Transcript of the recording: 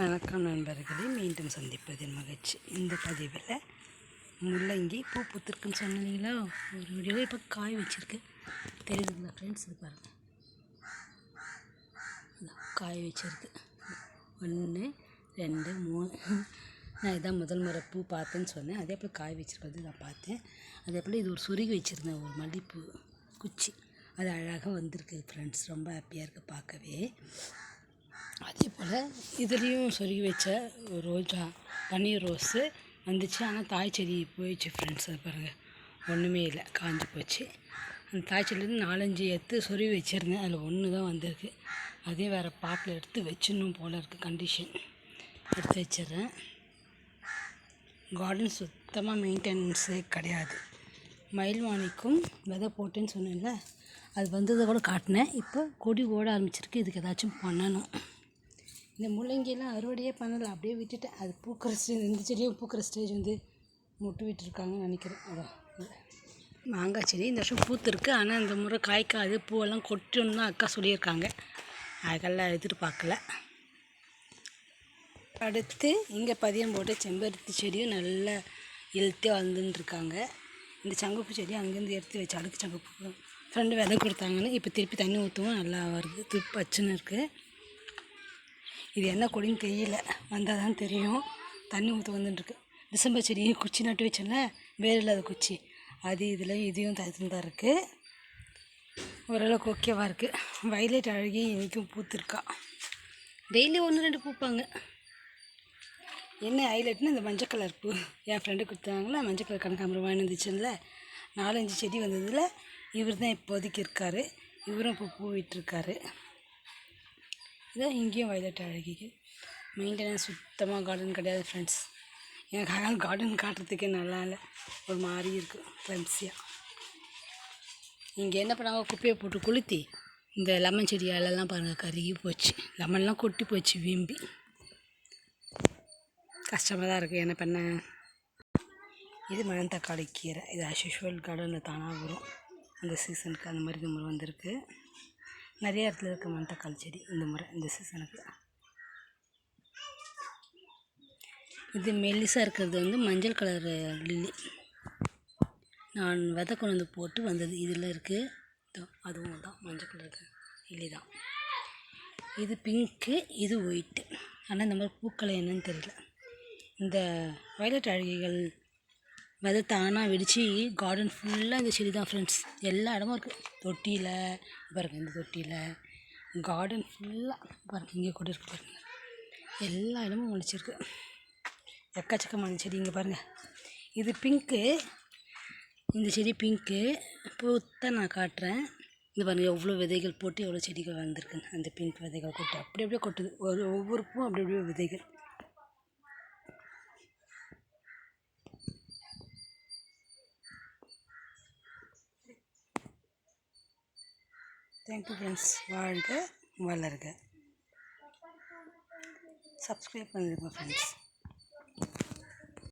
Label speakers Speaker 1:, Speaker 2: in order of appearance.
Speaker 1: வணக்கம் நண்பர்களே மீண்டும் சந்திப்பதில் மகிழ்ச்சி. இந்த பதிவில் முள்ளங்கி பூ பூத்திருக்குன்னு சொன்னீங்களா? ஒரு வீடியோவில் இப்போ காய் வச்சுருக்கு. தெரியுதுங்களா ஃப்ரெண்ட்ஸ் இது பாருங்கள் காய் வச்சுருக்கு. ஒன்று ரெண்டு மூணு. நான் இதான் முதல் முறை பூ பார்த்தேன்னு சொன்னேன். அதே போல் காய் வச்சுருக்கிறது நான் பார்த்தேன். அதே போல் இது ஒரு சுருகி வச்சுருந்தேன். ஒரு மல்லிப்பூ குச்சி. அது அழகாக வந்திருக்கு ஃப்ரெண்ட்ஸ் ரொம்ப ஹாப்பியாக இருக்குது பார்க்கவே. அதே போல் இதுலேயும் சொருகி வச்ச ரோஜா பன்னீர் ரோஸு வந்துச்சு. ஆனால் தாய் செடி போயிடுச்சு ஃப்ரெண்ட்ஸ் அது பாருங்கள் ஒன்றுமே இல்லை காஞ்சி போச்சு. அந்த தாய் செடியிலேருந்து நாலஞ்சு எடுத்து சொருகி வச்சுருந்தேன். அதில் ஒன்று தான் வந்திருக்கு. அதே வேறு பாட்டில் எடுத்து வச்சிடணும் போல் இருக்குது கண்டிஷன் எடுத்து வச்சிடுறேன். கார்டன் சுத்தமாக மெயின்டெனன்ஸே கிடையாது. மயில்வாணிக்கும் விதை போட்டேன்னு சொன்னேன்ல அது வந்ததை கூட காட்டினேன். இப்போ கொடி ஓட ஆரம்பிச்சிருக்கு. இதுக்கு ஏதாச்சும் பண்ணணும். இந்த முள்ளங்கியெல்லாம் அறுவடையே பண்ணலை. அப்படியே விட்டுட்டு அது பூக்கிற ஸ்டேஜ் இந்த செடியும் பூக்கிற ஸ்டேஜ் வந்து முட்டு விட்டுருக்காங்கன்னு நினைக்கிறேன். அதான் மாங்காய் செடி இந்த வருஷம் பூத்துருக்கு. ஆனால் இந்த முறை காய்க்காது பூவெல்லாம் கொட்டணும்னு தான் அக்கா சொல்லியிருக்காங்க. அதெல்லாம் எதிர்பார்க்கல. அடுத்து இங்கே பதியம் போட்ட செம்பருத்தி செடியும் நல்லா ஹெல்த்தியாக வளர்ந்துன்னு இருக்காங்க இந்த சங்குப்பூ செடி அங்கேருந்து எடுத்து வச்சு அடுக்கு சங்குப்பூ ஃப்ரெண்டு விதை கொடுத்தாங்கன்னு இப்போ திருப்பி தண்ணி ஊற்றவும் நல்லா வருது. திருப்பி பச்சுன்னு இருக்குது இது என்ன கொடின்னு தெரியல. வந்தால் தான் தெரியும். தண்ணி ஊற்ற வந்துட்டுருக்கு டிசம்பர் செடி குச்சி நட்டு வச்சோம்ல வேறு இல்லாத குச்சி. அது இதில் இதையும் தான் இருக்குது ஓரளவுக்கு ஓகேவாக இருக்குது வயலட் அழகி இன்றைக்கும் பூத்துருக்கா. டெய்லி ஒன்று ரெண்டு பூப்பாங்க. என்ன ஹைலைட்னு இந்த மஞ்சள் கலர் பூ. என் ஃப்ரெண்டு கொடுத்தாங்களா மஞ்சள் கலர் கனகாம்பரம் வாங்கி வந்துச்சுல நாலஞ்சு செடி வந்ததில் இவர் தான் இப்போதைக்கு இருக்கார். இவரும் இப்போ பூ விட்டுருக்காரு. இதான் இங்கேயும் வயலட் அழகிக்கு. மெயின்டெனன்ஸ் சுத்தமாக கார்டன் கிடையாது ஃப்ரெண்ட்ஸ் எனக்கு அதனால் கார்டன் காட்டுறதுக்கே நல்லா இல்லை. ஒரு மாதிரி இருக்குது ஃப்ரெண்ட்ஸியாக இங்கே என்ன பண்ணாங்க குப்பையை போட்டு கொளுத்தி இந்த லெமன் செடி இலெல்லாம் பாருங்கள் கருகி போச்சு. லெமன்லாம் கொட்டி போச்சு வீம்பி. கஷ்டமாக தான் இருக்குது என்ன பண்ண? இது மணத்தக்காளி கீரை. இது அஸ்யூஷுவல் கார்டனில் தானாக வரும். அந்த சீசனுக்கு அந்த மாதிரி நம்ம வந்திருக்கு. நிறைய இடத்துல இருக்க மணத்தக்காளி செடி இந்த முறை இந்த சீசனுக்கு. இது மெல்லிசாக இருக்கிறது வந்து மஞ்சள் கலர் லில்லி. நான் விதை கொண்டு வந்து போட்டு வந்தது இதில் இருக்குது அதுவும் தான் மஞ்சள் கலர் லில்லி தான். இது பிங்க்கு இது ஒயிட்டு. ஆனால் இந்த மாதிரி பூக்களை என்னன்னு தெரியல. இந்த வயலட் அழகிகள் விதை தானாக வெடித்து கார்டன் ஃபுல்லாக இந்த செடி தான் ஃப்ரெண்ட்ஸ் எல்லா இடமும் இருக்குது தொட்டியில் பாருங்கள் இந்த தொட்டியில். கார்டன் ஃபுல்லாக பாருங்கள் இங்கே கூட இருக்குது பாருங்கள் எல்லா இடமும் முளைச்சிருக்கு. எக்கச்சக்கமான செடி இங்கே பாருங்கள் இது பிங்க்கு இந்த செடி பிங்க்கு பூத்த நான் காட்டுறேன். இந்த பாருங்கள் எவ்வளோ விதைகள் போட்டு எவ்வளோ செடிகள் வந்திருக்குங்க அந்த பிங்க் விதைகள் கொட்டு. அப்படி அப்படியே கொட்டுது. ஒரு ஒவ்வொரு பூவும் அப்படி அப்படியே விதைகள். தேங்க்யூ ஃப்ரெண்ட்ஸ் வாழ்க வளர்க. சப்ஸ்கிரைப் பண்ணிடுங்க ஃப்ரெண்ட்ஸ்